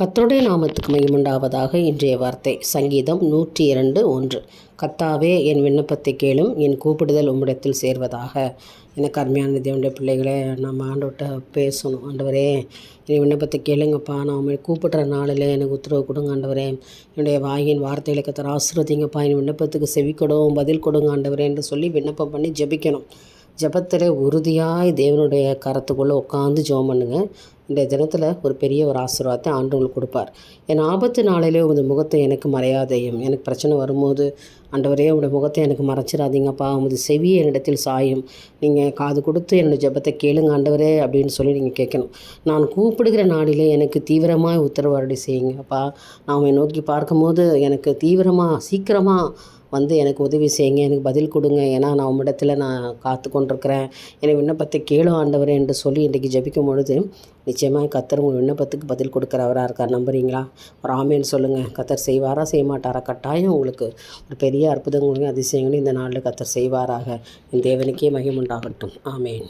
கத்தருடைய நாமத்துக்கு மகிமுண்டாவதாக இன்றைய வார்த்தை. சங்கீதம் நூற்றி இரண்டு ஒன்று. கத்தாவே என் விண்ணப்பத்தை கேளும் என் கூப்பிடுதல் உம்மிடத்தில் சேர்வதாக. எனக்கு அருமையான தேவனுடைய பிள்ளைகளே நம்ம ஆண்டோட்ட பேசணும். ஆண்டவரே என் விண்ணப்பத்தை கேளுங்கப்பா. நான் உண்மை கூப்பிடுற நாளில் எனக்கு உத்தரவு கொடுங்க ஆண்டவரே. என்னுடைய வாயின் வார்த்தைகளை கத்தர் ஆசிர்வதிங்கப்பா. என் விண்ணப்பத்துக்கு செவி கொடுங்க பதில் கொடுங்க ஆண்டவரே என்று சொல்லி விண்ணப்பம் பண்ணி ஜெபிக்கணும். ஜெபத்தில் உறுதியாய் தேவனுடைய கரத்துக்குள்ளே உட்காந்து ஜோம் பண்ணுங்க. இந்த தினத்தில் ஒரு பெரிய ஒரு ஆசீர்வாதத்தை ஆண்டவங்களுக்கு கொடுப்பார். என் ஆபத்து நாளிலே உங்கள் முகத்தை எனக்கு மறையாதையும். எனக்கு பிரச்சனை வரும்போது ஆண்டவரே உடைய முகத்தை எனக்கு மறைச்சிடாதீங்கப்பா. உமது செவியை என்னிடத்தில் சாயும். நீங்கள் காது கொடுத்து என்னுடைய ஜெபத்தை கேளுங்க ஆண்டவரே அப்படின்னு சொல்லி நீங்கள் கேட்கணும். நான் கூப்பிடுகிற நாளிலே எனக்கு தீவிரமாக உத்தரவு உத்தரவாடி செய்யுங்கப்பா. நான் உம்மை நோக்கி பார்க்கும்போது எனக்கு தீவிரமாக சீக்கிரமாக வந்து எனக்கு உதவி செய்யுங்க எனக்கு பதில் கொடுங்க. ஏன்னா நான் உம்மிடத்தில் நான் காத்து கொண்டிருக்கிறேன். என் விண்ணப்பத்தை கேளு ஆண்டவரே என்று சொல்லி இன்றைக்கி ஜபிக்கும் பொழுது நிச்சயமாக கத்தர் உங்கள் விண்ணப்பத்துக்கு பதில் கொடுக்குறவராக இருக்கார். நம்புறீங்களா? ஒரு ஆமேன்னு சொல்லுங்கள் கத்தர் செய்வாரா செய்ய மாட்டாரா கட்டாயம் உங்களுக்கு ஒரு பெரிய அற்புதங்களையும் அதிசயங்களையும் இந்த நாளில் கத்தர் செய்வாராக. என் தேவனுக்கே மகிமுண்டாகட்டும் ஆமேன்.